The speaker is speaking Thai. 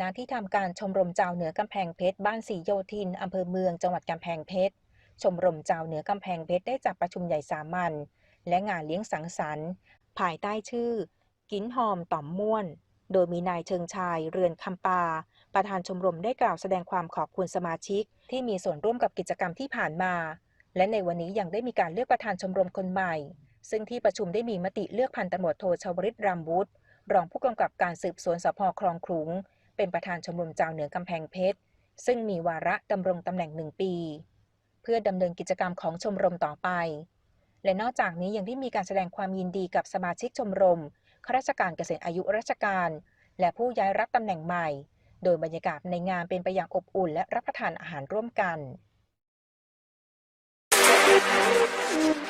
ณที่ทำการชมรมเจ้าเหนือกำแพงเพชรบ้านสีโยธินอำเภอเมืองจังหวัดกำแพงเพชรชมรมเจ้าเหนือกำแพงเพชรได้จัดประชุมใหญ่สามัญและงานเลี้ยงสังสรรค์ภายใต้ชื่อ กินหอมต่อมม่วน โดยมีนายเชิงชายเรือนคำปา ประธานชมรมได้กล่าวแสดงความขอบคุณสมาชิก ที่มีส่วนร่วมกับกิจกรรมที่ผ่านมา และในวันนี้ยังได้มีการเลือกประธานชมรมคนใหม่ ซึ่งที่ประชุมได้มีมติเลือกพันตำรวจโทชวริตรามวุฒิรองผู้กำกับการสืบสวนสพคลองขลุง เป็นประธานชมรมเจ้าเหนือกำแพงเพชร ซึ่งมีวาระดำรงตำแหน่งหนึ่งปี เพื่อดำเนินกิจกรรมของชมรมต่อไป และนอกจากนี้ยังได้มีการแสดงความยินดีกับสมาชิกชมรมข้าราชการเกษียณอายุราชการ และผู้ย้ายรับตำแหน่งใหม่ โดยบรรยากาศในงานเป็นไปอย่างอบอุ่น และรับประทานอาหารร่วมกัน Thank you.